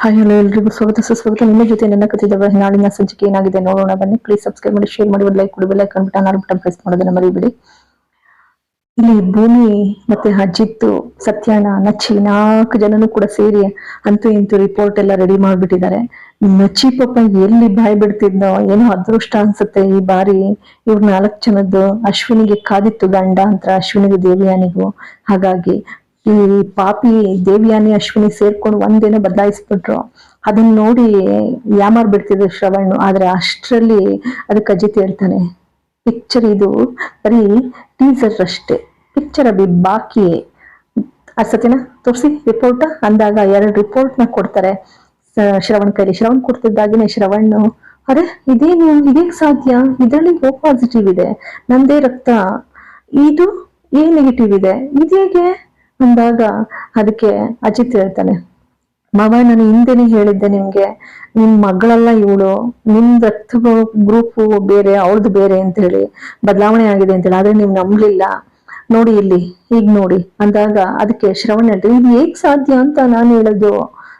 Hi, hello ಎಲ್ರಿಗೂ ಸ್ವಾಗತ. ಸುಸ್ವಾಗತ. ನಿಮ್ಮ ಜೊತೆ ನನ್ನ ಕಥೆದವ ನಾಳಿನ ಸಂಚಿಕೆ ಏನಾಗಿದೆ ನೋಡೋಣ. ಬನ್ನಿ. ಪ್ಲೀಸ್ ಸಬ್ಸ್ಕ್ರೈಬ್ ಮಾಡಿ ಶೇರ್ ಮಾಡಿ, ಒಂದು ಲೈಕ್ ಕೊಡಿ. Bell icon button button press ಮಾಡೋದನ್ನ ಮರಿಬೇಡಿ. ಇಲ್ಲಿ ಭೂಮಿ ಮತ್ತೆ ಅಜ್ಜಿತ್ತು ಸತ್ಯಾನ ನಚ್ಚಿ ನಾಲ್ಕು ಜನನು ಕೂಡ ಸೇರಿ ಅಂತೂ ಇಂತೂ ರಿಪೋರ್ಟ್ ಎಲ್ಲ ರೆಡಿ ಮಾಡ್ಬಿಟ್ಟಿದ್ದಾರೆ. ನಚ್ಚಿ ಪಾಪ ಎಲ್ಲಿ ಬಾಯ್ ಬಿಡ್ತಿದ್ನೋ, ಏನೋ ಅದೃಷ್ಟ ಅನ್ಸುತ್ತೆ ಈ ಬಾರಿ. ಇವ್ರ ನಾಲ್ಕು ಜನದ್ದು ಅಶ್ವಿನಿಗೆ ಕಾದಿತ್ತು ಗಂಡ ಅಂತ, ಅಶ್ವಿನಿಗೂ ದೇವಿಯಾನಿಗೂ. ಹಾಗಾಗಿ ಈ ಪಾಪಿ ದೇವಿಯಾನಿ ಅಶ್ವಿನಿ ಸೇರ್ಕೊಂಡು ಒಂದೇನೋ ಬದಲಾಯಿಸ್ಬಿಟ್ರು. ಅದನ್ನ ನೋಡಿ ಯಾಮಾರ್ ಬಿಡ್ತಿದ್ರು ಶ್ರವಣ್, ಆದ್ರೆ ಅಷ್ಟರಲ್ಲಿ ಅದಕ್ಕೆ ಅಜಿತ್ ಹೇಳ್ತಾನೆ ಪಿಕ್ಚರ್ ಇದು, ಬರೀ ಟೀಸರ್ ಅಷ್ಟೇ. ಪಿಕ್ಚರ್ ಅಭಿ ಬಾಕಿ. ಅಸತಿನ ಸತಿನ ತೋರಿಸಿ ರಿಪೋರ್ಟ್ ಅಂದಾಗ ಎರಡು ರಿಪೋರ್ಟ್ನ ಕೊಡ್ತಾರೆ. ಶ್ರವಣ್ ಕೈಲಿ. ಶ್ರವಣ್ ಕೊಡ್ತಿದ್ದಾಗಿನೇ ಶ್ರವಣ್, ಅರೆ, ಇದೇನು? ಇದೇಗ್ ಸಾಧ್ಯ? ಇದರಲ್ಲಿ ಓ ಪಾಸಿಟಿವ್ ಇದೆ. ನಂದೇ ರಕ್ತ. ಇದು ಏ ನೆಗೆಟಿವ್ ಇದೆ. ಇದೇಗೆ? ಅಂದಾಗ ಅದಕ್ಕೆ ಅಜಿತ್ ಹೇಳ್ತಾನೆ, ಮಾವ, ನಾನು ಹಿಂದೆನೆ ಹೇಳಿದ್ದೆ ನಿಮ್ಗೆ. ನಿಮ್ ಮಗಳಲ್ಲ ಇವಳು. ನಿಮ್ ರಕ್ತ ಗ್ರೂಪ್ ಬೇರೆ, ಅವಳದು ಬೇರೆ ಅಂತ ಹೇಳಿ ಬದಲಾವಣೆ ಆಗಿದೆ ಅಂತ ಹೇಳಿ ಆದ್ರೆ ನೀವು ನಂಬ್ಲಿಲ್ಲ. ನೋಡಿ ಇಲ್ಲಿ ಈಗ ನೋಡಿ. ಅಂದಾಗ ಅದಕ್ಕೆ ಶ್ರವಣ ಹೇಳ್ತಾರೆ ಇದು ಹೇಗ್ ಸಾಧ್ಯ ಅಂತ ನಾನು ಹೇಳೋದು.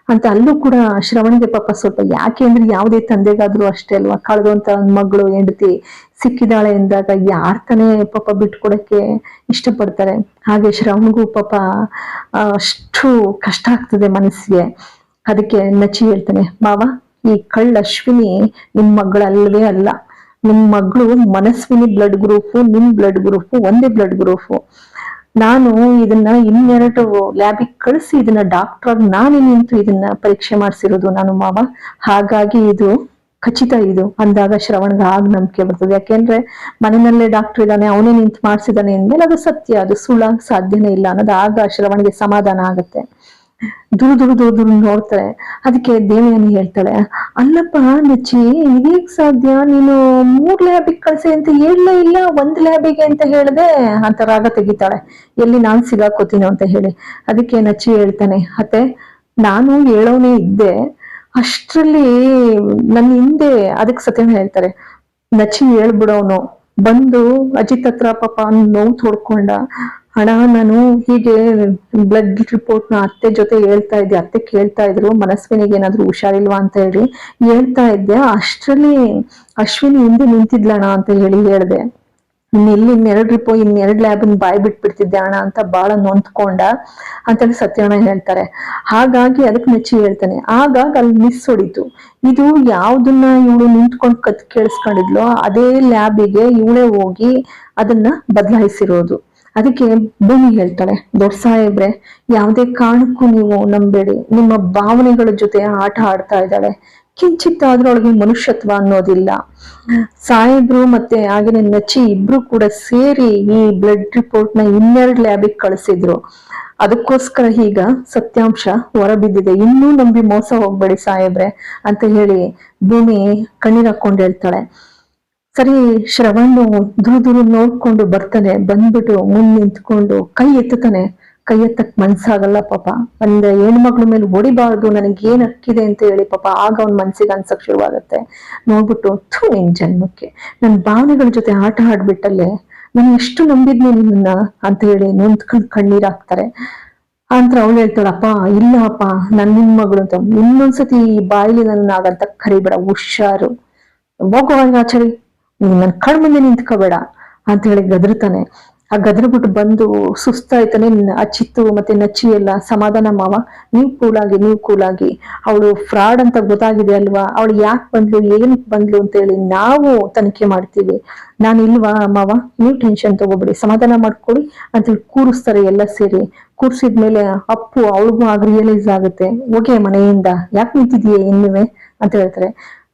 ಅಂತ ಅಲ್ಲೂ ಕೂಡ ಶ್ರವಣಿಗೆ ಪಾಪ ಸ್ವಲ್ಪ ಯಾಕೆ ಅಂದ್ರೆ ಯಾವುದೇ ತಂದೆಗಾದ್ರೂ ಅಷ್ಟೇ ಅಲ್ವಾ? ಕಳೆದಂತ ಮಗಳು, ಹೆಂಡತಿ ಸಿಕ್ಕಿದಾಳೆ ಎಂದಾಗ ಯಾರ್ ತಾನೇ ಪಾಪ ಬಿಟ್ಕೊಡಕ್ಕೆ ಇಷ್ಟಪಡ್ತಾರೆ? ಹಾಗೆ ಶ್ರವಣಿಗೂ ಪಾಪ ಅಷ್ಟು ಕಷ್ಟ ಆಗ್ತದೆ ಮನಸ್ಸಿಗೆ. ಅದಕ್ಕೆ ನಚಿ ಹೇಳ್ತಾನೆ, ಮಾವ, ಈ ಕಳ್ಳ ಅಶ್ವಿನಿ ನಿಮ್ ಮಗಳಲ್ಲವೇ ಅಲ್ಲ. ನಿಮ್ ಮಗಳು ಮನಸ್ವಿನಿ ಬ್ಲಡ್ ಗ್ರೂಪು ನಿಮ್ ಬ್ಲಡ್ ಗ್ರೂಪು ಒಂದೇ ಬ್ಲಡ್ ಗ್ರೂಪು ನಾನು ಇದನ್ನ ಇನ್ನೆರಡು ಲ್ಯಾಬಿಗೆ ಕಳಿಸಿ ಇದನ್ನ ಡಾಕ್ಟರ್ ನಾನೇ ನಿಂತು ಇದನ್ನ ಪರೀಕ್ಷೆ ಮಾಡಿಸಿರೋದು ನಾನು ಮಾವ. ಹಾಗಾಗಿ ಇದು ಖಚಿತ ಇದು. ಅಂದಾಗ ಶ್ರವಣ್ಗೆ ಆಗ ನಂಬಿಕೆ ಬರ್ತದೆ. ಯಾಕೆಂದ್ರೆ ಮನೆಯಲ್ಲೇ ಡಾಕ್ಟರ್ ಇದ್ದಾನೆ, ಅವನೇ ನಿಂತು ಮಾಡಿಸಿದಾನೆ ಅಂದ್ಮೇಲೆ ಅದು ಸತ್ಯ. ಅದು ಸುಳ್ಳಾಗ ಸಾಧ್ಯನೇ ಇಲ್ಲ ಅನ್ನೋದು ಆಗ ಶ್ರವಣಿಗೆ ಸಮಾಧಾನ ಆಗುತ್ತೆ. ದುರು ದುರು ದುರು ದುರು ನೋಡ್ತಾರೆ ಅದಕ್ಕೆ ದೇವಿಯನ್ನು ಹೇಳ್ತಾಳೆ, ಅಲ್ಲಪ್ಪ, ನಚ್ಚಿ ಇದೀಗ ಸಾಧ್ಯ? ನೀನು ಮೂರ್ ಲ್ಯಾಬಿಗೆ ಕಳ್ಸಿ ಅಂತ ಹೇಳಲೇ ಇಲ್ಲ, ಒಂದ್ ಲ್ಯಾಬಿಗೆ ಅಂತ ಹೇಳ್ದೆ ಅಂತ ರಾಗ ತೆಗಿತಾಳೆ. ಎಲ್ಲಿ ನಾನ್ ಸಿಗಾಕೋತೀನೋ ಅಂತ ಹೇಳಿ. ಅದಕ್ಕೆ ನಚ್ಚಿ ಹೇಳ್ತಾನೆ, ಅತ್ತೆ, ನಾನು ಹೇಳೋನೇ ಇದ್ದೆ. ಅಷ್ಟ್ರಲ್ಲಿ ನನ್ನ ಹಿಂದೆ ಅದಕ್ಕೆ ಸತ್ಯನ ಹೇಳ್ತಾರೆ, ನಚ್ಚಿ ಹೇಳ್ಬಿಡೋನು. ಬಂದು ಅಜಿತ್ ಹತ್ರ ಪಾಪ ನೋವು ತೋಡ್ಕೊಂಡ ಹಣ ನಾನು ಹೀಗೆ ಬ್ಲಡ್ ರಿಪೋರ್ಟ್ನ ಅತ್ತೆ ಜೊತೆ ಹೇಳ್ತಾ ಇದ್ದೆ ಅತ್ತೆ ಕೇಳ್ತಾ ಇದ್ರು, ಮನಸ್ವಿನಿಗೆ ಏನಾದ್ರು ಹುಷಾರಿಲ್ವಾ ಅಂತ ಹೇಳಿ. ಹೇಳ್ತಾ ಇದ್ದೆ ಅಷ್ಟ್ರಲ್ಲಿ ಅಶ್ವಿನಿ ಹಿಂದೆ ನಿಂತಿದ್ಲಣ ಅಂತ ಹೇಳಿ ಹೇಳ್ದೆ. ಇನ್ನೆಲ್ಲಿ ಇನ್ನೆರಡು ರಿಪೋ ಇನ್ನೆರಡು ಲ್ಯಾಬ್ ಬಾಯ್ ಬಿಟ್ಬಿಡ್ತಿದ್ದೆ ಅಣ್ಣ ಅಂತ ಬಹಳ ನೊಂದ್ಕೊಂಡ ಅಂತೇಳಿ ಸತ್ಯಣ್ಣ ಹೇಳ್ತಾರೆ. ಹಾಗಾಗಿ ಅದಕ್ಕೆ ಮೆಚ್ಚಿ ಹೇಳ್ತಾನೆ. ಆಗಾಗ ಅಲ್ಲಿ ಮಿಸ್ ಹೊಡಿತು. ಇದು ಯಾವ್ದನ್ನ ಇವಳು ನಿಂತ್ಕೊಂಡು ಕತ್ ಕೇಳಿಸ್ಕೊಂಡಿದ್ಲೋ, ಅದೇ ಲ್ಯಾಬಿಗೆ ಇವಳೇ ಹೋಗಿ ಅದನ್ನ ಬದಲಾಯಿಸಿರೋದು. ಅದಕ್ಕೆ ಭೂಮಿ ಹೇಳ್ತಾಳೆ, ದೊಡ್ಡ ಸಾಹೇಬ್ರೆ, ಯಾವುದೇ ಕಾರಣಕ್ಕೂ ನೀವು ನಂಬೇಡಿ. ನಿಮ್ಮ ಭಾವನೆಗಳ ಜೊತೆ ಆಟ ಆಡ್ತಾ ಇದ್ದಾಳೆ. ಕಿಂಚಿತ್ ಅವಳಿಗೆ ಮನುಷ್ಯತ್ವ ಅನ್ನೋದಿಲ್ಲ. ಸಾಹೇಬ್ರು ಮತ್ತೆ ಆಗಿನ ನಚಿ ಇಬ್ರು ಕೂಡ ಸೇರಿ ಈ ಬ್ಲಡ್ ರಿಪೋರ್ಟ್ನ ಇನ್ನೆರಡು ಲ್ಯಾಬಿಗೆ ಕಳಿಸಿದ್ರು. ಅದಕ್ಕೋಸ್ಕರ ಈಗ ಸತ್ಯಾಂಶ ಹೊರಬಿದ್ದಿದೆ. ಇನ್ನೂ ನಂಬಿ ಮೋಸ ಹೋಗ್ಬೇಡಿ ಸಾಹೇಬ್ರೆ, ಅಂತ ಹೇಳಿ ಭೂಮಿ ಕಣ್ಣೀರ್ ಹಾಕೊಂಡು ಹೇಳ್ತಾಳೆ. ಸರಿ ಶ್ರವಣ್ಣು ದೂರ ದೂರ ನೋಡ್ಕೊಂಡು ಬರ್ತಾನೆ. ಬಂದ್ಬಿಟ್ಟು ಮುಂದ್ ನಿಂತ್ಕೊಂಡು ಕೈ ಎತ್ತುತ್ತಾನೆ. ಕೈ ಎತ್ತಕ್ ಮನ್ಸಾಗಲ್ಲ ಪಾಪ. ಒಂದ್ ಹೆಣ್ಮಕ್ಳ ಮೇಲೆ ಹೊಡಿಬಾರ್ದು, ನನಗೆ ಏನ್ ಅಕ್ಕಿದೆ ಅಂತ ಹೇಳಿ ಪಾಪ ಆಗ ಅವ್ನ ಮನ್ಸಿಗೆ ಅನ್ಸಕ್ ಶುರುವಾಗತ್ತೆ. ನೋಡ್ಬಿಟ್ಟು, ಥೂ, ನಿನ್ ಜನ್ಮಕ್ಕೆ. ನನ್ ಭಾವನೆಗಳ ಜೊತೆ ಆಟ ಆಡ್ಬಿಟ್ಟಲ್ಲೇ ನಾನು ಎಷ್ಟು ನಂಬಿದ್ನಿ ನಿನ್ನ ಅಂತ ಹೇಳಿ ನೊಂದ್ಕೊಂಡ್ ಕಣ್ಣೀರ್ ಹಾಕ್ತಾರೆ. ಅಂತ ಅವಳು ಹೇಳ್ತಾಳಪ್ಪ ಇಲ್ಲ ಅಪ್ಪ ನನ್ ನಿನ್ ಮಗಳು ಅಂತ. ಇನ್ನೊಂದ್ಸತಿ ಈ ಬಾಯಿಲಿ ನನ್ನ ಆಗಂತ ಕರಿಬೇಡ, ಹುಷಾರು. ಹೋಗೋ ಆಚರಿ ನೀನ್ ನನ್ ಕಣ್ ಮುಂದೆ ನಿಂತ್ಕೋಬೇಡ ಅಂತ ಹೇಳಿ ಗದರ್ತಾನೆ. ಆ ಗದರ್ಬಿಟ್ಟು ಬಂದು ಸುಸ್ತಾಯ್ತಾನೆ. ನಿನ್ನ ಅಚ್ಚಿತ್ತು ಮತ್ತೆ ನಚ್ಚಿ ಎಲ್ಲ ಸಮಾಧಾನ ಮಾವ, ನೀವ್ ಕೂಲಾಗಿ ನೀವ್ ಕೂಲಾಗಿ. ಅವಳು ಫ್ರಾಡ್ ಅಂತ ಗೊತ್ತಾಗಿದೆ ಅಲ್ವಾ? ಅವಳು ಯಾಕೆ ಬಂದ್ಲು ಏನ್ ಬಂದ್ಲು ಅಂತ ಹೇಳಿ ನಾವು ತನಿಖೆ ಮಾಡ್ತೀವಿ. ನಾನು ಇಲ್ವಾ ಮಾವ? ನೀವು ಟೆನ್ಷನ್ ತಗೋಬೇಡಿ, ಸಮಾಧಾನ ಮಾಡ್ಕೊಳ್ಳಿ ಅಂತ ಹೇಳಿ ಕೂರಿಸ್ತಾರೆ ಎಲ್ಲ ಸೇರಿ. ಕೂರ್ಸಿದ್ಮೇಲೆ ಅಪ್ಪು ಅವಳಿಗೂ ಆಗ ರಿಯಲೈಸ್ ಆಗುತ್ತೆ. ಓಕೆ ಮನೆಯಿಂದ, ಯಾಕೆ ನಿಂತಿದೀಯ ಇನ್ನುವೆ? ಅಂತ ಹೇಳ್ತಾರೆ.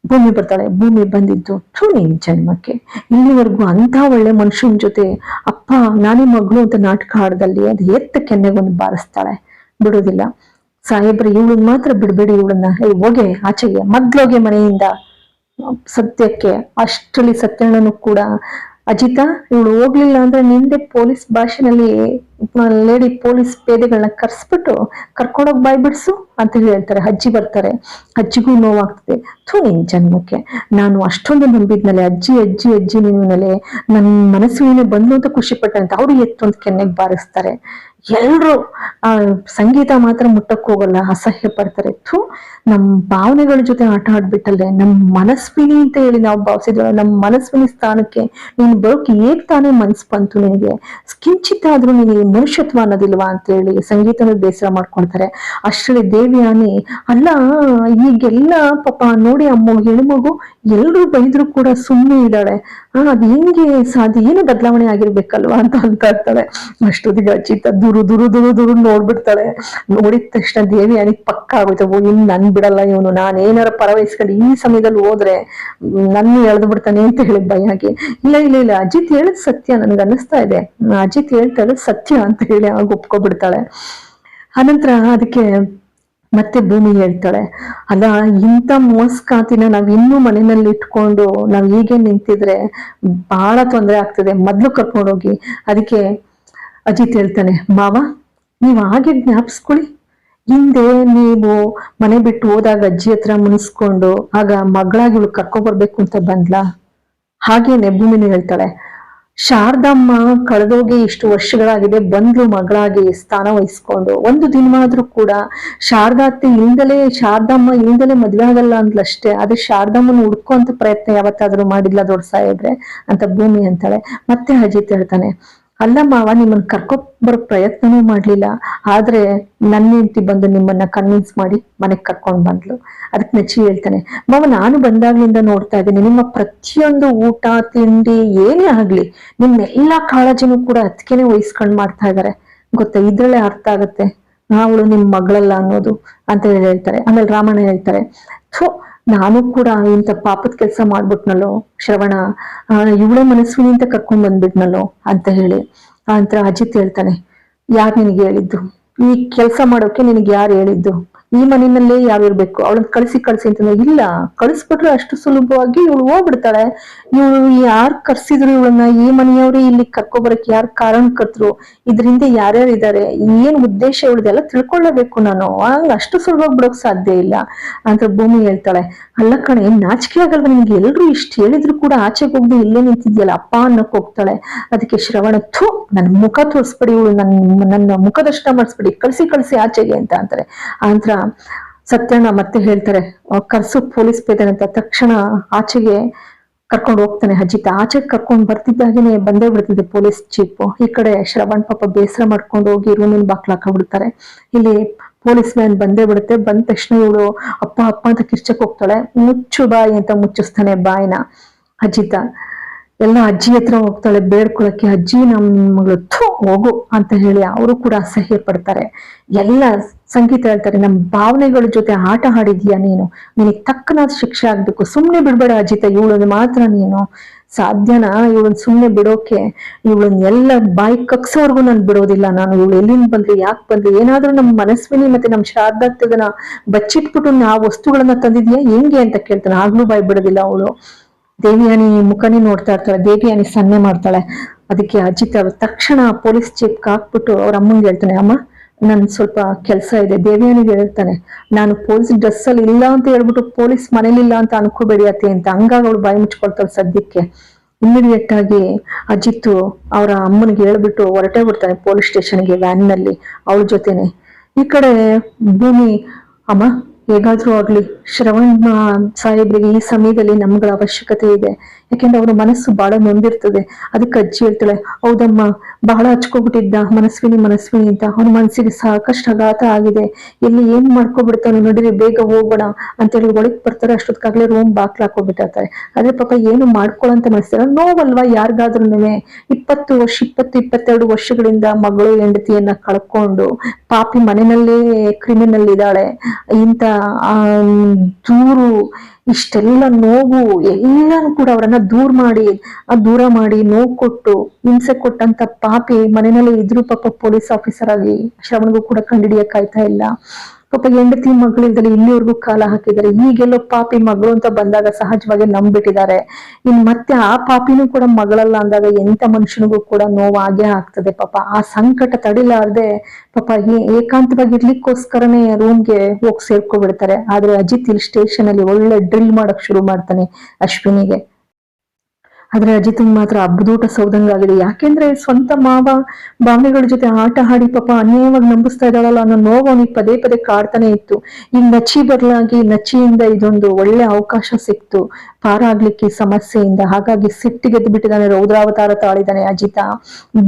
ಭೂಮಿ ಬರ್ತಾಳೆ, ಭೂಮಿ ಬಂದಿದ್ದು ಥೂ ನೀನ್ ಜನ್ಮಕ್ಕೆ. ಇಲ್ಲಿವರೆಗೂ ಅಂತ ಒಳ್ಳೆ ಮನುಷ್ಯನ ಜೊತೆ, ಅಪ್ಪ, ನಾನೇ ಮಗಳು ಅಂತ ನಾಟಕ ಹಾಡದಲ್ಲಿ ಅದು ಎತ್ತ ಕೆನ್ನೆಗೊಂದು ಬಾರಿಸ್ತಾಳೆ. ಬಿಡೋದಿಲ್ಲ. ಸಾಹೇಬ್ರೆ, ಇವಳನ್ನ ಮಾತ್ರ ಬಿಡ್ಬೇಡಿ, ಇವಳನ್ನ. ಏ, ಹೋಗೆ, ಆಚೆಗೆ ಮೊದ್ಲೋಗೆ ಮನೆಯಿಂದ. ಸತ್ಯಕ್ಕೆ, ಅಷ್ಟರಲ್ಲಿ ಸತ್ಯಣ್ಣನು ಕೂಡ. ಅಜಿತ, ಇವಳು ಹೋಗ್ಲಿಲ್ಲ ಅಂದ್ರೆ ನಿಂದೆ ಪೊಲೀಸ್ ಭಾಷೆನಲ್ಲಿ ಲೇಡಿ ಪೊಲೀಸ್ ಪೇದೆಗಳನ್ನ ಕರ್ಸ್ಬಿಟ್ಟು ಕರ್ಕೊಂಡೋಗಿ ಬಾಯ್ ಬಿಡ್ಸು ಅಂತ ಹೇಳ್ತಾರೆ. ಅಜ್ಜಿ ಬರ್ತಾರೆ. ಅಜ್ಜಿಗೂ ನೋವಾಗ್ತದೆ. ಥೂ, ನಿನ್ ಜನ್ಮಕ್ಕೆ. ನಾನು ಅಷ್ಟೊಂದು ನಂಬಿದ್ನಲೆ ಅಜ್ಜಿ ಅಜ್ಜಿ ಅಜ್ಜಿ ನಿನ್ನಲೆ ನನ್ನ ಏನೇ ಬಂದು ಅಂತ ಖುಷಿ ಪಟ್ಟಂತ ಅವರು ಎತ್ತೊಂದು ಕೆನ್ನೆಗೆ ಬಾರಿಸ್ತಾರೆ. ಎಲ್ರು, ಆ, ಸಂಗೀತ ಮಾತ್ರ ಮುಟ್ಟಕ್ ಹೋಗಲ್ಲ, ಅಸಹ್ಯ ಪಡ್ತಾರೆ. ಥೂ, ನಮ್ ಭಾವನೆಗಳ ಜೊತೆ ಆಟ ಆಡ್ಬಿಟ್ಟಲ್ಲೇ, ನಮ್ ಮನಸ್ವಿನಿ ಅಂತ ಹೇಳಿ ನಾವು ಭಾವಿಸಿದ್ವಲ್ಲ, ನಮ್ ಮನಸ್ವಿನಿ ಸ್ಥಾನಕ್ಕೆ ನೀನು ಬರೋಕೆ ಹೇಗ್ ತಾನೇ ಮನ್ಸ್ ಬಂತು ನಿನಗೆ? ಕಿಂಚಿತ್ ಆದ್ರೂ ನಿನಗೆ ಮನುಷ್ಯತ್ವ ಅನ್ನೋದಿಲ್ವಾ ಅಂತ ಹೇಳಿ ಸಂಗೀತನ ಬೇಸರ ಮಾಡ್ಕೊಳ್ತಾರೆ ಅಷ್ಟರಲ್ಲಿ ದೇವಿಯಾನಿ, ಅಲ್ಲ, ಈಗೆಲ್ಲ ಪಾಪ ನೋಡಿ ಅಮ್ಮ, ಹೆಣ್ಮಗು ಎಲ್ಲರೂ ಬೈದ್ರು ಕೂಡ ಸುಮ್ಮನೆ ಇದ್ದಾಳೆ. ಹಾ ಅದ್ ಹೆಂಗೆ ಸಾಧ್ಯ? ಏನು ಬದಲಾವಣೆ ಆಗಿರ್ಬೇಕಲ್ವಾ ಅಂತ ಅಂತ ಇರ್ತಾಳೆ. ಅಷ್ಟೊತ್ತಿಗೆ ಅಚ್ಚಿತ ದುರು ದುರು ದುರು ದುರು ನೋಡ್ಬಿಡ್ತಾಳೆ. ನೋಡಿದ ತಕ್ಷಣ ದೇವಿ ಅನಿಗೆ ಪಕ್ಕ ಆಗೋಯ್ತು. ಇನ್ ನನ್ ಬಿಡಲ್ಲ ಇವನು. ನಾನು ಏನಾರ ಪರವಹಿಸ್ಕೊಂಡು ಈ ಸಮಯದಲ್ಲಿ ಹೋದ್ರೆ ನನ್ನ ಎಳೆದು ಬಿಡ್ತಾನೆ ಅಂತ ಹೇಳಿ ಭಯ ಆಗಿ ಇಲ್ಲ ಇಲ್ಲ ಇಲ್ಲ. ಅಜಿತ್ ಹೇಳದ್ ಸತ್ಯ ನನ್ಗೆ ಅನ್ನಿಸ್ತಾ ಇದೆ. ಅಜಿತ್ ಹೇಳ್ತಾ ಇರೋದು ಸತ್ಯ. ಅಂತ ಹೇಳಿ ಆಗ ಒಪ್ಕೊಬಿಡ್ತಾಳೆ. ಅನಂತರ ಅದಕ್ಕೆ ಮತ್ತೆ ಭೂಮಿ ಹೇಳ್ತಾಳೆ, ಅಲ್ಲ, ಇಂಥ ಮೋಸ್ಕಾತಿನ ನಾವ್ ಇನ್ನೂ ಮನೆಯಲ್ಲಿ ಇಟ್ಕೊಂಡು ನಾವ್ ಹೀಗೆ ನಿಂತಿದ್ರೆ ಬಹಳ ತೊಂದರೆ ಆಗ್ತದೆ, ಮೊದ್ಲು ಕರ್ಕೊಂಡೋಗಿ ಅದಕ್ಕೆ ಅಜಿತ್ ಹೇಳ್ತಾನೆ, ಮಾವ, ನೀವ್ ಹಾಗೆ ಜ್ಞಾಪಿಸ್ಕೊಳ್ಳಿ. ಹಿಂದೆ ನೀವು ಮನೆ ಬಿಟ್ಟು ಹೋದಾಗ ಅಜ್ಜಿ ಹತ್ರ ಮುನಿಸ್ಕೊಂಡು ಆಗ ಮಗಳಾಗಿ ಇವಳು ಕರ್ಕೊಬರ್ಬೇಕು ಅಂತ ಬಂದ್ಲಾ? ಹಾಗೇನೆ ಭೂಮಿನ ಹೇಳ್ತಾಳೆ ಶಾರದಮ್ಮ ಕಳೆದೋಗಿ ಇಷ್ಟು ವರ್ಷಗಳಾಗಿದೆ ಬಂದ್ಲು ಮಗಳಾಗಿ ಸ್ಥಾನ ವಹಿಸ್ಕೊಂಡು. ಒಂದು ದಿನವಾದ್ರೂ ಕೂಡ ಶಾರದಾತ್ತೆ ಇಂದಲೇ ಶಾರದಮ್ಮ ಇಂದಲೇ ಮದ್ವೆ ಆಗಲ್ಲ ಅಂದ್ಲಷ್ಟೇ, ಆದ್ರೆ ಶಾರದಮ್ಮನ ಹುಡ್ಕೋಂತ ಪ್ರಯತ್ನ ಯಾವತ್ತಾದ್ರೂ ಮಾಡಿಲ್ಲ ದೊಡ್ಡ ಸಾಹೇಬ್ರೆ ಅಂತ ಭೂಮಿ ಅಂತಾಳೆ. ಮತ್ತೆ ಅಜಿತ್ ಹೇಳ್ತಾನೆ ಅಲ್ಲ ಮಾವ, ನಿಮ್ಮನ್ನ ಕರ್ಕೊ ಬರೋ ಪ್ರಯತ್ನನೂ ಮಾಡ್ಲಿಲ್ಲ. ಆದ್ರೆ ನನ್ನ ಹೆಂಡತಿ ಬಂದು ನಿಮ್ಮನ್ನ ಕನ್ವಿನ್ಸ್ ಮಾಡಿ ಮನೆಗ್ ಕರ್ಕೊಂಡ್ ಬಂದ್ಲು. ಅದಕ್ಕೆ ಮೆಚ್ಚಿ ಹೇಳ್ತಾನೆ. ಮಾವ, ನಾನು ಬಂದಾಗ್ಲಿಂದ ನೋಡ್ತಾ ಇದ್ದೀನಿ, ನಿಮ್ಮ ಪ್ರತಿಯೊಂದು ಊಟ, ತಿಂಡಿ ಏನೇ ಆಗ್ಲಿ ನಿಮ್ಮ ಎಲ್ಲಾ ಕಾಳಜಿನೂ ಕೂಡ ಅದಕ್ಕೇನೆ ವಹಿಸ್ಕೊಂಡ್ ಮಾಡ್ತಾ ಇದಾರೆ. ಗೊತ್ತಾ, ಇದ್ರಲ್ಲೇ ಅರ್ಥ ಆಗತ್ತೆ. ಅವಳು ನಿಮ್ ಮಗಳಲ್ಲ ಅನ್ನೋದು ಅಂತ ಹೇಳಿ ಹೇಳ್ತಾರೆ. ಆಮೇಲೆ ರಾಮಣ್ಣ ಹೇಳ್ತಾರೆ, ಥು ನಾನು ಕೂಡ ಇಂಥ ಪಾಪದ ಕೆಲಸ ಮಾಡ್ಬಿಟ್ನಲ್ಲೋ, ಶ್ರವಣ ಇವಳೇ ಮನಸ್ವಿನಿ ಅಂತ ಕರ್ಕೊಂಡ್ ಬಂದ್ಬಿಟ್ನಲ್ಲೋ ಅಂತ ಹೇಳಿ ಅಂತ ಅಜಿತ್ ಹೇಳ್ತಾನೆ, ಯಾರು ನಿನಗೆ ಹೇಳಿದ್ದು? ಈ ಕೆಲಸ ಮಾಡೋಕೆ ನಿನಗೆ ಯಾರು ಹೇಳಿದ್ದು? ಈ ಮನೆಯಲ್ಲೇ ಯಾವಿರ್ಬೇಕು ಅವಳನ್ನ ಕಳಿಸಿ ಕಳಿಸಿ ಅಂತ ಇಲ್ಲ. ಕಳಿಸ್ಬಿಟ್ರೆ ಅಷ್ಟು ಸುಲಭವಾಗಿ ಇವಳು ಹೋಗ್ಬಿಡ್ತಾಳೆ. ಇವಳು ಯಾರು ಕರ್ಸಿದ್ರು ಇವಳನ್ನ? ಈ ಮನೆಯವ್ರೆ ಇಲ್ಲಿ ಕರ್ಕೊಬರಕ್ ಯಾರು ಕಾರಣ ಕತ್ರು ಇದರಿಂದ ಯಾರ್ಯಾರು ಇದ್ದಾರೆ ಏನ್ ಉದ್ದೇಶ ಇವಳದೆಲ್ಲ ತಿಳ್ಕೊಳ್ಳಬೇಕು ನಾನು. ಅಷ್ಟು ಸುಲಭವಾಗಿ ಬಿಡೋಕ್ ಸಾಧ್ಯ ಇಲ್ಲ ಅಂತ ಭೂಮಿ ಹೇಳ್ತಾಳೆ. ಅಲ್ಲ ಕಣೆ, ನಾಚಿಕೆ ಆಗಲ್ವ ನಿಮ್ಗೆ? ಎಲ್ರು ಇಷ್ಟು ಹೇಳಿದ್ರು ಕೂಡ ಆಚೆಗೆ ಹೋಗ್ದು ಇಲ್ಲೇ ನಿಂತಿದ್ಯಲ್ಲ, ಅಪ್ಪ ಅನ್ನಕ್ ಹೋಗ್ತಾಳೆ. ಅದಕ್ಕೆ ಶ್ರವಣ, ಥೂ, ನನ್ ಮುಖ ತೋರಿಸ್ಬಿಡಿ ಇವಳು ನನ್ನ ನನ್ನ ಮುಖದಷ್ಟ ಮಾಡಿಸ್ಬಿಡಿ. ಕಳ್ಸಿ ಕಳ್ಸಿ ಆಚೆಗೆ ಅಂತ ಅಂತಾರೆ. ಆಂತರ ಸತ್ಯಣ್ಣ ಮತ್ತೆ ಹೇಳ್ತಾರೆ ಕರ್ಸು ಪೊಲೀಸ್ ಪೇದೆ ಅಂತ ತಕ್ಷಣ ಆಚೆಗೆ ಕರ್ಕೊಂಡು ಹೋಗ್ತಾನೆ ಅಜಿತ್. ಆಚೆಗೆ ಕರ್ಕೊಂಡು ಬರ್ತಿದ್ದಾಗೇನೆ ಬಂದೇ ಬಿಡ್ತಿದೆ ಪೊಲೀಸ್ ಚೀಪ್ ಈ ಕಡೆ ಶ್ರವಣ್ ಪಾಪ ಬೇಸರ ಮಾಡ್ಕೊಂಡು ಹೋಗಿ ರೂಮಿನ ಬಾಕ್ಲ ಹಾಕೊಂಡ್ಬಿಡ್ತಾರೆ ಇಲ್ಲಿ ಪೊಲೀಸ್ ಮ್ಯಾನ್ ಬಂದೇ ಬಿಡುತ್ತೆ. ಬಂದ ತಕ್ಷಣ ಇವಳು, ಅಪ್ಪ ಅಪ್ಪ ಅಂತ ಕಿರ್ಚಕ್ ಹೋಗ್ತಾಳೆ. ಮುಚ್ಚು ಬಾಯಿ ಅಂತ ಮುಚ್ಚಿಸ್ತಾನೆ ಬಾಯಿನ ಅಜಿತ. ಎಲ್ಲ ಅಜ್ಜಿ ಹತ್ರ ಹೋಗ್ತಾಳೆ, ಬೇಡ್ಕೊಳಕ್ಕೆ ಅಜ್ಜಿ ನಮ್ ಮಗಳು, ಥೂ, ಹೋಗು ಅಂತ ಹೇಳಿ ಅವರು ಕೂಡ ಅಸಹ್ಯ ಪಡ್ತಾರೆ. ಎಲ್ಲ ಸಂಗೀತ ಹೇಳ್ತಾರೆ, ನಮ್ ಭಾವನೆಗಳ ಜೊತೆ ಆಟ ಆಡಿದ್ಯಾ ನೀನು? ನಿನಗೆ ತಕ್ಕನಾದ ಶಿಕ್ಷೆ ಆಗ್ಬೇಕು. ಸುಮ್ನೆ ಬಿಡ್ಬೇಡ ಅಜಿತ, ಇವಳನ್ನು ಮಾತ್ರ ನೀನು. ಸಾಧ್ಯನಾ? ಇವಳನ್ನ ಸುಮ್ನೆ ಬಿಡೋಕೆ? ಇವಳನ್ನ ಎಲ್ಲ ಬಾಯಿ ಕಕ್ಸೋರ್ಗು ನಾನು ಬಿಡೋದಿಲ್ಲ. ನಾನು ಇವಳು ಎಲ್ಲಿಂದ ಬಂದ್ಲಿ, ಯಾಕೆ ಬಂದ್ಲಿ? ಏನಾದ್ರೂ ನಮ್ ಮನಸ್ವಿನಿ ಮತ್ತೆ ನಮ್ ಶಾರದಾತ್ಯದನ್ನ ಬಚ್ಚಿಟ್ಬಿಟ್ಟು ಆ ವಸ್ತುಗಳನ್ನ ತಂದಿದ್ಯಾ? ಹೆಂಗೆ? ಅಂತ ಕೇಳ್ತಾನೆ. ಆಗ್ಲೂ ಬಾಯಿ ಬಿಡೋದಿಲ್ಲ ಅವಳು. ದೇವಿಯಾನಿ ಮುಖನೇ ನೋಡ್ತಾ ಇರ್ತಾಳೆ ದೇವಿಯಾನಿ ಸನ್ನೆ ಮಾಡ್ತಾಳೆ. ಅದಕ್ಕೆ ಅಜಿತ್ ಅವ್ರ ತಕ್ಷಣ ಪೊಲೀಸ್ ಚೀಪ್ ಹಾಕ್ಬಿಟ್ಟು ಅವ್ರ ಅಮ್ಮಂಗೆ ಹೇಳ್ತಾನೆ, ಅಮ್ಮ, ನನ್ ಸ್ವಲ್ಪ ಕೆಲಸ ಇದೆ ದೇವಿಯಾನಿಗೆ ಹೇಳ್ತಾನೆ, ನಾನು ಪೊಲೀಸ್ ಡ್ರೆಸ್ ಅಲ್ಲಿ ಇಲ್ಲ ಅಂತ ಹೇಳ್ಬಿಟ್ಟು ಪೊಲೀಸ್ ಮನೇಲಿಲ್ಲ ಅಂತ ಅನ್ಕೋಬೇಡಿ ಅತ್ತೆ ಅಂತ ಹಂಗಾಗಿ ಅವಳು ಬಾಯಿ ಮುಚ್ಕೊಳ್ತಾಳೆ ಸದ್ಯಕ್ಕೆ. ಇಮಿಡಿಯೇಟ್ ಆಗಿ ಅಜಿತ್ ಅವರ ಅಮ್ಮನಿಗೆ ಹೇಳ್ಬಿಟ್ಟು ಹೊರಟೇ ಬಿಡ್ತಾನೆ ಪೊಲೀಸ್ ಸ್ಟೇಷನ್ಗೆ ವ್ಯಾನ್ನಲ್ಲಿ ಅವಳ ಜೊತೆನೆ. ಈ ಕಡೆ ಭೂಮಿ, ಅಮ್ಮ ಹೇಗಾದ್ರೂ ಆಗ್ಲಿ, ಶ್ರವಣ್ ಸಾಹೇಬ್ರಿಗೆ ಈ ಸಮಯದಲ್ಲಿ ನಮ್ಗಳ ಅವಶ್ಯಕತೆ ಇದೆ. ಯಾಕೆಂದ್ರೆ ಅವ್ರ ಮನಸ್ಸು ಬಹಳ ನೊಂದಿರ್ತದೆ. ಅದಕ್ಕೆ ಅಜ್ಜಿ ಹೇಳ್ತಾಳೆ, ಹೌದಮ್ಮ ಬಹಳ ಹಚ್ಕೊಬಿಟ್ಟಿದ್ದ, ಮನಸ್ವಿನಿ ಮನಸ್ವಿನಿ ಅಂತ. ಅವನ ಮನಸ್ಸಿಗೆ ಸಾಕಷ್ಟು ಆಘಾತ ಆಗಿದೆ. ಎಲ್ಲಿ ಏನ್ ಮಾಡ್ಕೊಬಿಡ್ತಾನೆ ನೋಡಿದ್ರೆ ಬೇಗ ಹೋಗೋಣ ಅಂತೇಳಿ ಒಳಗ್ ಬರ್ತಾರೆ. ಅಷ್ಟೊತ್ತಾಗ್ಲೇ ರೂಮ್ ಬಾಕ್ಲ ಹಾಕೋಬಿಟ್ಟಿರ್ತಾರೆ ಆದ್ರೆ ಪಾಪ ಏನು ಮಾಡ್ಕೊಳ್ಳಂತ ಮನಸ್ಸಿರ ನೋವಲ್ವಾ ಯಾರಿಗಾದ್ರೂ ಇಪ್ಪತ್ತು ವರ್ಷ, ಇಪ್ಪತ್ತು, ಇಪ್ಪತ್ತೆರಡು ವರ್ಷಗಳಿಂದ ಮಗಳು ಹೆಂಡತಿಯನ್ನ ಕಳ್ಕೊಂಡು ಪಾಪಿ ಮನೆಯಲ್ಲೇ ಕ್ರಿಮಿನಲ್ ಇದ್ದಾಳೆ. ಇಂತ ಆ ದೂರು ಇಷ್ಟೆಲ್ಲ ನೋವು ಎಲ್ಲಾನು ಕೂಡ ಅವರನ್ನ ದೂರ ಮಾಡಿ, ಆ ದೂರ ಮಾಡಿ ನೋವು ಕೊಟ್ಟು, ಹಿಂಸೆ ಕೊಟ್ಟಂತ ಪಾಪಿ ಮನೆಯಲ್ಲೇ ಇದ್ರು ಪಾಪ ಪೊಲೀಸ್ ಆಫೀಸರ್ ಆಗಿ, ಶ್ರವಣಗೂ ಕೂಡ ಕಂಡಿಡಿಯಕ್ ಆಯ್ತಾ ಇಲ್ಲ. ಪಾಪ ಹೆಂಡತಿ ಮಗಳಿಲ್ದಲ್ಲಿ ಇಲ್ಲಿವರೆಗೂ ಕಾಲ ಹಾಕಿದ್ದಾರೆ. ಈಗೆಲ್ಲೋ ಪಾಪಿ ಮಗಳು ಅಂತ ಬಂದಾಗ ಸಹಜವಾಗಿ ನಂಬಿಟ್ಟಿದ್ದಾರೆ. ಇನ್ ಮತ್ತೆ ಆ ಪಾಪಿನೂ ಕೂಡ ಮಗಳಲ್ಲ ಅಂದಾಗ ಎಂತ ಮನುಷ್ಯನಿಗೂ ಕೂಡ ನೋವಾಗೇ ಆಗ್ತದೆ ಪಾಪ. ಆ ಸಂಕಟ ತಡಿಲಾರ್ದೆ ಪಾಪ ಏಕಾಂತವಾಗಿ ಇರ್ಲಿಕ್ಕೋಸ್ಕರನೇ ರೂಮ್ಗೆ ಹೋಗಿ ಸೇರ್ಕೊಬಿಡ್ತಾರೆ ಆದ್ರೆ ಅಜಿತ್ ಇಲ್ಲಿ ಸ್ಟೇಷನ್ ಅಲ್ಲಿ ಒಳ್ಳೆ ಡ್ರಿಲ್ ಮಾಡಕ್ ಶುರು ಮಾಡ್ತಾನೆ ಅಶ್ವಿನಿಗೆ. ಆದ್ರೆ ಅಜಿತ್ ಮಾತ್ರ ಹಬ್ಬದೂಟ ಸೌದಂಗಾಗಿದೆ ಯಾಕೆಂದ್ರೆ ಸ್ವಂತ ಮಾವ, ಭಾವನೆಗಳ ಜೊತೆ ಆಟ ಆಡಿ ಪಾಪ ಅನ್ಯಾಯವಾಗಿ ನಂಬಿಸ್ತಾ ಇದ್ದಾಳಲ್ಲ ಅನ್ನೋ ನೋವು ಅವನಿಗೆ ಪದೇ ಪದೇ ಕಾಡ್ತಾನೆ ಇತ್ತು. ಈ ನಚ್ಚಿ ಬರಲಾಗಿ ನಚ್ಚಿಯಿಂದ ಇದೊಂದು ಒಳ್ಳೆ ಅವಕಾಶ ಸಿಕ್ತು. ಪಾರಾಗ್ಲಿಕ್ಕೆ ಸಮಸ್ಯೆಯಿಂದ. ಹಾಗಾಗಿ ಸಿಟ್ಟಿಗೆದ್ದು ಬಿಟ್ಟಿದ್ದಾನೆ ರೌದ್ರಾವತಾರ ತಾಳಿದಾನೆ ಅಜಿತ.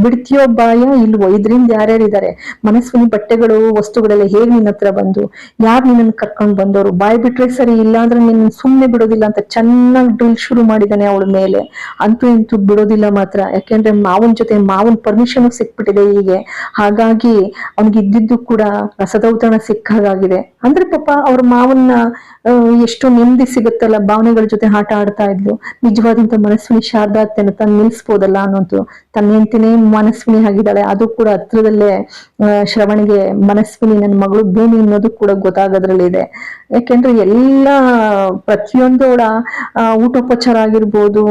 ಬಿಡ್ತೀಯೋ ಬಾಯ ಇಲ್ವೋ? ಇದರಿಂದ ಯಾರ್ಯಾರಿದ್ದಾರೆ? ಮನಸ್ವಿನಿ ಬಟ್ಟೆಗಳು, ವಸ್ತುಗಳೆಲ್ಲ ಹೇಗೆ ನಿನ್ನ ಹತ್ರ ಬಂದು? ಯಾರು ನಿನ್ನನ್ನು ಕರ್ಕೊಂಡು ಬಂದವರು ಬಾಯ್ ಬಿಟ್ರೆ ಸರಿ ಇಲ್ಲ ಅಂದ್ರೆ ನಿನ್ನ ಸುಮ್ಮನೆ ಬಿಡೋದಿಲ್ಲ ಅಂತ ಚೆನ್ನಾಗಿ ಡ್ರಿಲ್ ಶುರು ಮಾಡಿದ್ದಾನೆ ಅವಳ ಮೇಲೆ. ಅಂತೂ ಇಂತೂ ಬಿಡೋದಿಲ್ಲ ಮಾತ್ರ. ಯಾಕೆಂದ್ರೆ ಮಾವನ್ ಜೊತೆ ಮಾವನ್ ಪರ್ಮಿಷನ್ ಸಿಕ್ಬಿಟ್ಟಿದೆ ಹೀಗೆ. ಹಾಗಾಗಿ ಅವ್ನಿಗೆ ಇದ್ದಿದ್ದು ಕೂಡ ರಸದೌತಣ ಸಿಕ್ಕಾಗಿದೆ ಅಂದ್ರೆ ಪಾಪ ಅವ್ರ ಮಾವನ್ನ ಎಷ್ಟು ನೆಮ್ಮದಿ ಸಿಗುತ್ತಲ್ಲ ಭಾವನೆಗಳ ಜೊತೆ ಆಟ ಆಡ್ತಾ ಇದ್ಲು. ನಿಜವಾದಂತ ಮನಸ್ವಿನಿ ಶಾರದಾ ಅತ್ತೆನ ತಾನು ನಿಲ್ಸ್ಬೋದಲ್ಲ ಅನ್ನೋದು. ತನ್ನ ಹೆಂಡತಿನೇ ಮನಸ್ವಿನಿ ಆಗಿದ್ದಾಳೆ. ಅದು ಕೂಡ ಹತ್ರದಲ್ಲೇ ಶ್ರವಣಿಗೆ ಮನಸ್ವಿನಿ ನನ್ನ ಮಗಳು ಭೂಮಿ ಅನ್ನೋದು ಕೂಡ ಗೊತ್ತಾಗೋದ್ರಲ್ಲಿದೆ ಯಾಕೆಂದ್ರೆ ಎಲ್ಲ ಪ್ರತಿಯೊಂದು ಊಟೋಪಚಾರ ಆಗಿರ್ಬೋದು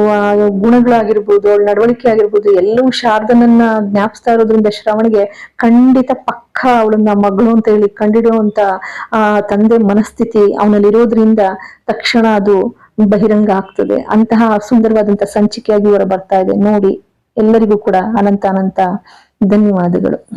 ಗುಣಗಳಾಗಿರ್ಬೋದು, ಅವಳ ನಡವಳಿಕೆ ಆಗಿರ್ಬೋದು, ಎಲ್ಲವೂ ಶಾರದನನ್ನ ಜ್ಞಾಪಿಸ್ತಾ ಇರೋದ್ರಿಂದ ಶ್ರಾವಣಿಗೆ ಖಂಡಿತ ಪಕ್ಕ ಅವಳನ್ನ ಮಗಳು ಅಂತ ಹೇಳಿ ಕಂಡಿಡುವಂತ, ಆ, ತಂದೆ ಮನಸ್ಥಿತಿ ಅವನಲ್ಲಿರೋದ್ರಿಂದ ತಕ್ಷಣ ಅದು ಬಹಿರಂಗ ಆಗ್ತದೆ. ಅಂತಹ ಸುಂದರವಾದಂತಹ ಸಂಚಿಕೆಯಾಗಿ ಇವರ ಬರ್ತಾ ಇದೆ. ನೋಡಿ, ಎಲ್ಲರಿಗೂ ಕೂಡ ಅನಂತ ಅನಂತ ಧನ್ಯವಾದಗಳು.